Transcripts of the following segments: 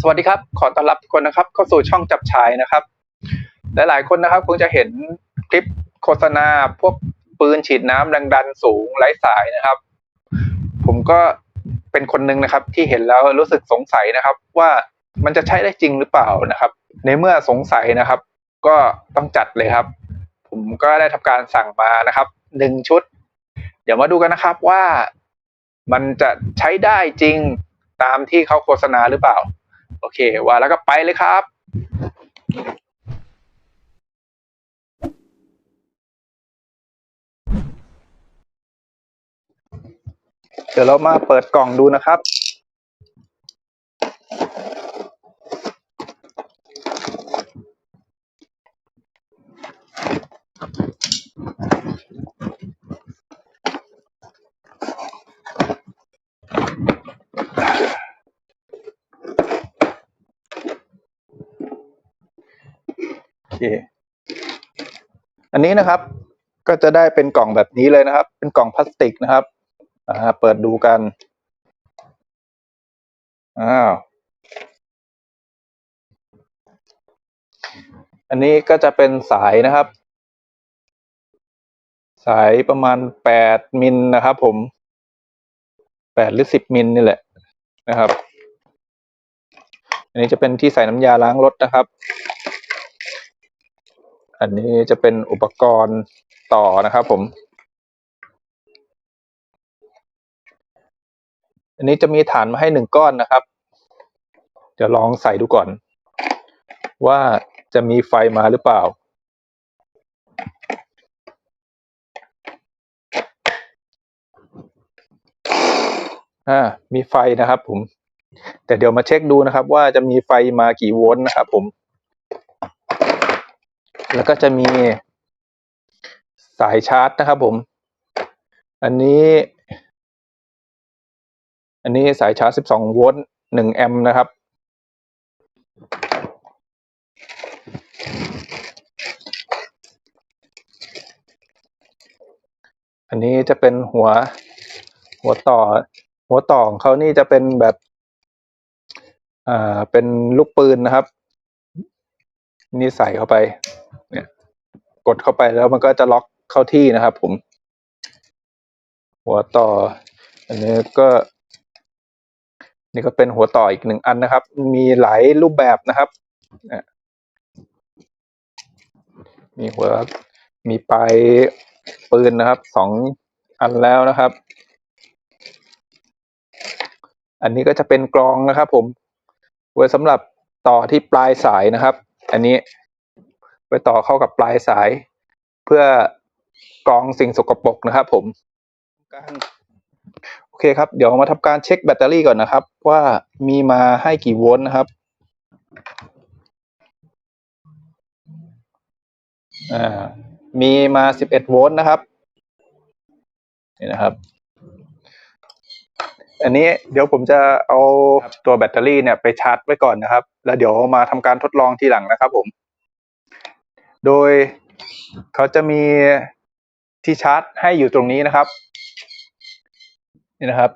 สวัสดีครับ ขอต้อนรับทุกคนนะครับเข้าสู่ช่องจับฉายนะครับ หลายๆคนนะครับคงจะเห็นคลิปโฆษณาพวกปืนฉีดน้ำแรงดันสูงไร้สายนะครับ ผมก็เป็นคนหนึ่งนะครับ ที่เห็นแล้วรู้สึกสงสัยนะครับ ว่ามันจะใช้ได้จริงหรือเปล่านะครับ ในเมื่อสงสัยนะครับ ก็ต้องจัดเลยครับ ผมก็ได้ทำการสั่งมานะครับหนึ่งชุด เดี๋ยวมาดูกันนะครับว่ามันจะใช้ได้จริงตามที่เขาโฆษณาหรือเปล่า โอเค ว่าแล้วก็ไปเลยครับเดี๋ยวเรามาเปิดกล่องดูนะครับ โอเค อันนี้นะครับก็จะได้เป็นกล่องแบบนี้เลยนะครับ เป็นกล่องพลาสติกนะครับอ่าเปิดดูกันอ้าวอันนี้ก็จะเป็นสายนะครับ สายประมาณแปดมิลนะครับผมแปดหรือสิบมิลนี่แหละนะครับ อันนี้จะเป็นที่ใส่น้ำยาล้างรถนะครับ อันนี้จะเป็นอุปกรณ์ต่อนะครับผม อันนี้จะมีฐานมาให้หนึ่งก้อนนะครับ เดี๋ยวลองใส่ดูก่อน ว่าจะมีไฟมาหรือเปล่า อ่า มีไฟนะครับผม แต่เดี๋ยวมาเช็คดูนะครับ ว่าจะมีไฟมากี่โวลต์นะครับผม แล้วก็จะมีสายชาร์จนะครับผม อันนี้ อันนี้สายชาร์จ 12 โวลต์ 1 แอมป์นะครับ อันนี้จะเป็นหัวหัวต่อ หัวต่อของเขานี่จะเป็นแบบอ่าเป็นลูกปืนนะครับ นี่ใส่เข้าไป กดเข้าไปแล้วมันก็จะล็อกเข้าที่นะครับ ผม หัวต่อ อันนี้ก็ นี่ก็เป็นหัวต่ออีกหนึ่งอันนะครับ มีหลายรูปแบบนะครับนี่มีหัวมีปลายปืนนะครับสองอันแล้วนะครับ อันนี้ก็จะเป็นกรองนะครับ ผมไว้สำหรับต่อที่ปลายสายนะครับ อันนี้ ไว้ต่อเข้ากับปลายสาย เพื่อกรองสิ่งสกปรกนะครับ ผมการโอเคครับ เดี๋ยวมาทำการเช็คแบตเตอรี่ก่อนนะครับ ว่ามีมาให้กี่โวลต์นะครับอ่ามีมา 11 โวลต์นะครับ นี่นะครับ อันนี้เดี๋ยวผมจะเอาตัวแบตเตอรี่เนี่ยไปชาร์จไว้ก่อนนะครับ แล้วเดี๋ยวมาทำการทดลองทีหลังนะครับผม โดยเขาจะมีที่ชาร์จให้อยู่ตรงนี้นะครับ นี่นะครับ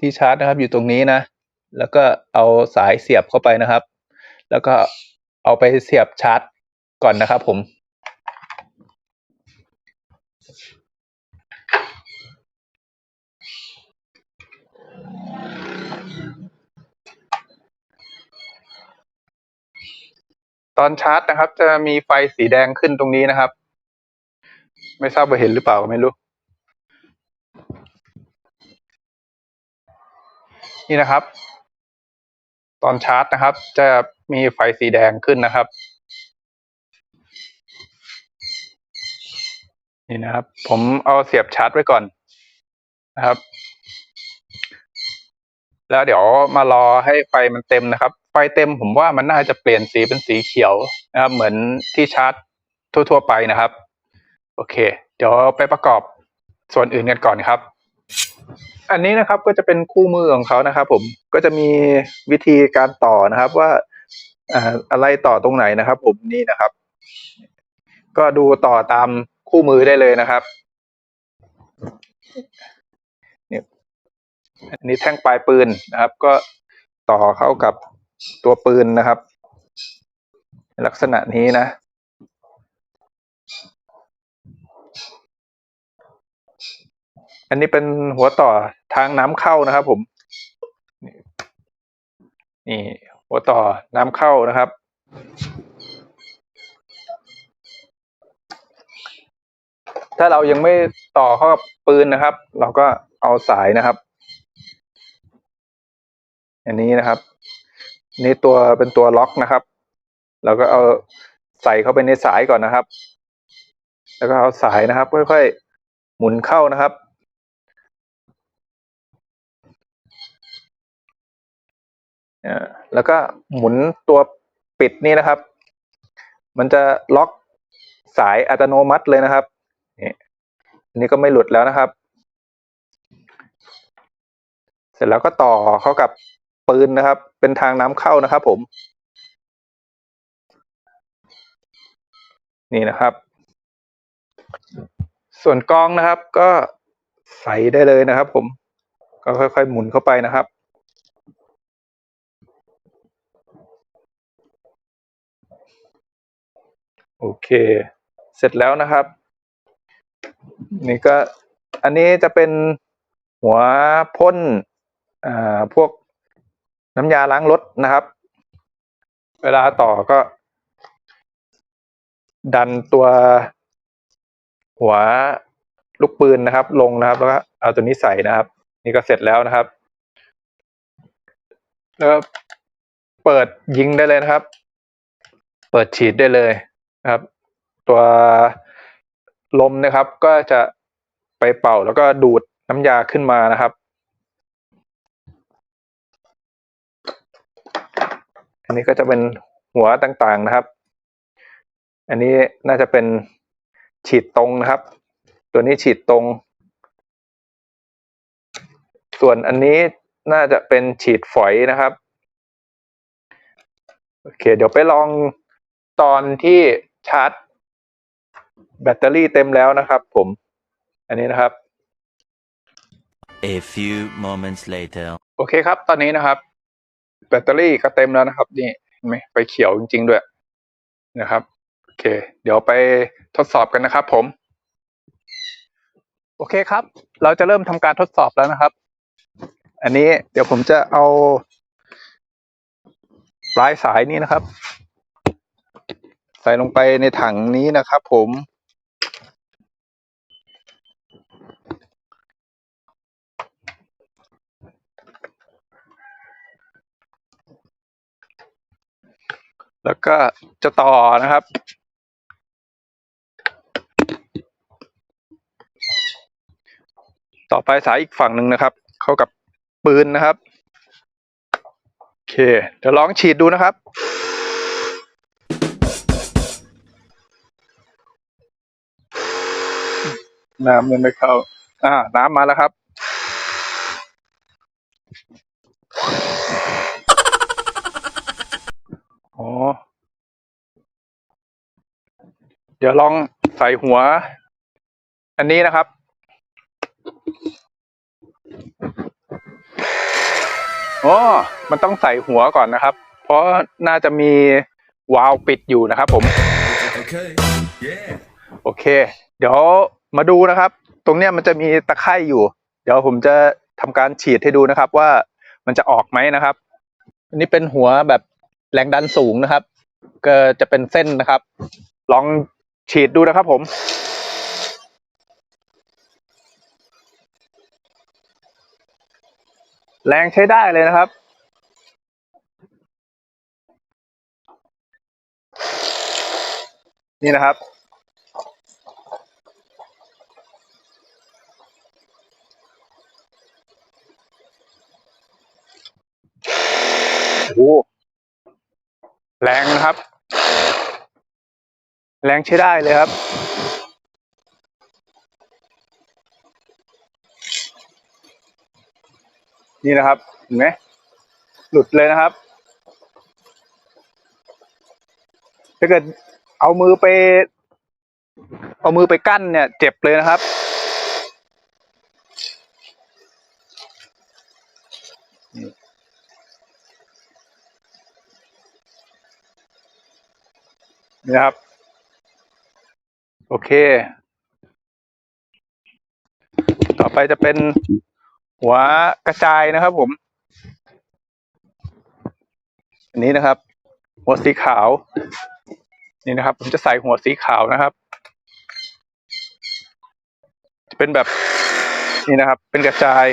ที่ชาร์จนะครับอยู่ตรงนี้นะ แล้วก็เอาสายเสียบเข้าไปนะครับ แล้วก็เอาไปเสียบชาร์จก่อนนะครับผม ตอนชาร์จนะครับ จะมีไฟสีแดงขึ้นตรงนี้นะครับ ไม่ทราบว่าเห็นหรือเปล่าก็ไม่รู้ นี่นะครับ ตอนชาร์จนะครับ จะมีไฟสีแดงขึ้นนะครับ นี่นะครับ ผมเอาเสียบชาร์จไว้ก่อนนะครับ แล้วเดี๋ยวมารอให้ไฟมันเต็มนะครับ ไฟเต็มผมว่ามันน่าจะเปลี่ยนสีเป็นสีเขียวนะครับเหมือนที่ชาร์จทั่ว ๆ ไปนะครับ โอเค เดี๋ยวไปประกอบส่วนอื่นกันก่อนครับ อันนี้นะครับก็จะเป็นคู่มือของเขานะครับ ผมก็จะมีวิธีการต่อนะครับว่าอะไรต่อตรงไหนนะครับ ผมนี่นะครับ ก็ดูต่อตามคู่มือได้เลยนะครับ อันนี้แท่งปลายปืนนะครับ ก็ต่อเข้ากับตัวปืนนะครับ ลักษณะนี้นะ อันนี้เป็นหัวต่อทางน้ำเข้านะครับ ผม นี่หัวต่อน้ำเข้านะครับถ้าเรายังไม่ต่อเข้ากับปืนนะครับ เราก็เอาสายนะครับ อันนี้นะครับ นี่ตัวเป็นตัวล็อกนะครับเราก็เอาใส่เข้าไปในสายก่อนนะครับ แล้วก็เอาสายนะครับ ค่อยๆหมุนเข้านะครับอ่าแล้วก็หมุนตัวปิดนี่นะครับ มันจะล็อกสายอัตโนมัติเลยนะครับนี่อันนี้ก็ไม่หลุดแล้วนะครับ เสร็จแล้วก็ต่อเข้ากับ ปืนนะครับ เป็นทางน้ำเข้านะครับผม นี่นะครับ ส่วนกองนะครับก็ใส่ได้เลยนะครับ ผม ก็ค่อยๆหมุนเข้าไปนะครับโอเค เสร็จแล้วนะครับ นี่ก็อันนี้จะเป็นหัวพ่นอ่าพวก น้ำยาล้างรถนะครับ เวลาต่อก็ ดันตัวหัวลูกปืนนะครับ ลงนะครับ แล้วก็เอาตัวนี้ใส่นะครับ นี่ก็เสร็จแล้วนะครับ แล้วเปิดยิงได้เลยนะครับ เปิดฉีดได้เลยนะครับ ตัวลมนะครับ ก็จะไปเป่าแล้วก็ดูดน้ำยาขึ้นมานะครับ อันนี้ก็จะเป็นหัวต่างๆนะครับ อันนี้น่าจะเป็นฉีดตรงนะครับ ตัวนี้ฉีดตรง ส่วนอันนี้น่าจะเป็นฉีดฝอยนะครับโอเค เดี๋ยวไปลองตอนที่ชาร์จ แบตเตอรี่เต็มแล้วนะครับ ผม อันนี้นะครับ A few moments later. โอเคครับ ตอนนี้นะครับ แบตเตอรี่ก็เต็มแล้วนะครับ นี่เห็นไหมไฟเขียวจริง ๆ ด้วยนะครับโอเค เดี๋ยวไปทดสอบกันนะครับ ผม โอเคครับ เราจะเริ่มทำการทดสอบแล้วนะครับ อันนี้เดี๋ยวผมจะเอาปลายสายนี้นะครับ ใส่ลงไปในถังนี้นะครับ ผม แล้วก็จะต่อนะครับ ต่อไปสายอีกฝั่งหนึ่งนะครับ เข้ากับปืนนะครับ โอเค เดี๋ยวลองฉีดดูนะครับน้ำยังไม่เข้า อ่า น้ำมาแล้วครับ อ๋อ เดี๋ยวลองใส่หัว อันนี้นะครับ อ๋อ มันต้องใส่หัวก่อนนะครับ เพราะน่าจะมีวาล์วปิดอยู่นะครับผม Okay. Yeah. โอเค เดี๋ยวมาดูนะครับ ตรงเนี้ยมันจะมีตะไคร่อยู่ เดี๋ยวผมจะทำการฉีดให้ดูนะครับว่ามันจะออกไหมนะครับ อันนี้เป็นหัวแบบ แรงดันสูงนะครับ ก็จะเป็นเส้นนะครับ ลองฉีดดูนะครับผม แรงใช้ได้เลยนะครับนี่นะครับ โอ้ แรงนะครับ แรงใช้ได้เลยครับ นี่นะครับ เห็นไหมหลุดเลยนะครับ ถ้าเกิดเอามือไป เอามือไปกั้นเนี่ย เจ็บเลยนะครับน นี่นะครับ โอเค ต่อไปจะเป็นหัวกระจายนะครับผม อันนี้นะครับ หัวสีขาว นี่นะครับ ผมจะใส่หัวสีขาวนะครับ จะเป็นแบบนี่นะครับ เป็นกระจาย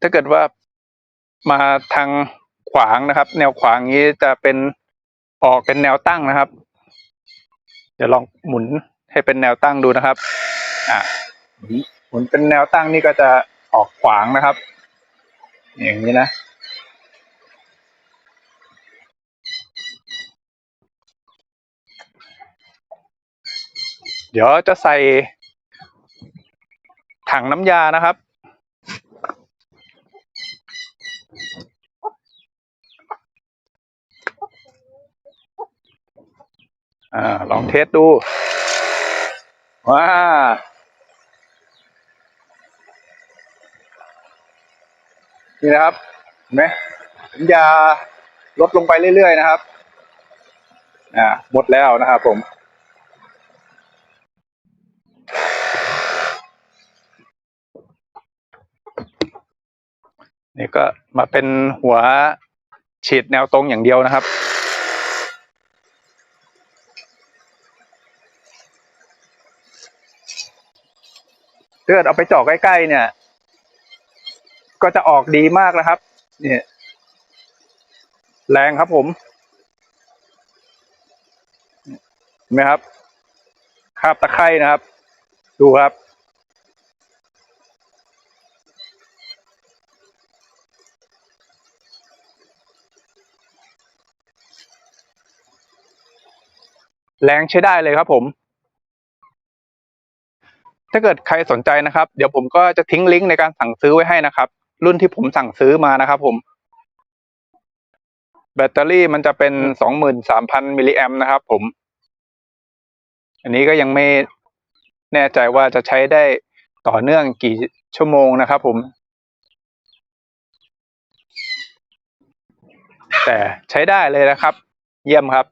ถ้าเกิดว่า มาทางขวางนะครับ แนวขวางนี้จะเป็นออกเป็นแนวตั้งนะครับ เดี๋ยวลองหมุนให้เป็นแนวตั้งดูนะครับ อะหมุนหมุนเป็นแนวตั้งนี่ก็จะออกขวางนะครับ อย่างนี้นะเดี๋ยวจะใส่ถังน้ำยานะครับ อ่าลองเทสดู ว้านี่นะครับเห็นไหมน้ำยาลดลงไปเรื่อยๆนะครับอ่าหมดแล้วนะครับผมนี่ก็มาเป็นหัวฉีดแนวตรงอย่างเดียวนะครับ ถ้าเกิดเอาไปเจาะใกล้ๆเนี่ย ก็จะออกดีมากนะครับ เนี่ย แรงครับผมเห็นไหมครับคาบตะไคร่นะครับ ดูครับแรงใช้ได้เลยครับผม ถ้าเกิดใครสนใจนะครับ เดี๋ยวผมก็จะทิ้งลิงก์ในการสั่งซื้อไว้ให้นะครับ รุ่นที่ผมสั่งซื้อมานะครับ ผม แบตเตอรี่มันจะเป็นสองหมื่นสามพันมิลลิแอมนะครับ ผม อันนี้ก็ยังไม่แน่ใจว่าจะใช้ได้ต่อเนื่องกี่ชั่วโมงนะครับ ผม แต่ใช้ได้เลยนะครับ เยี่ยมครับ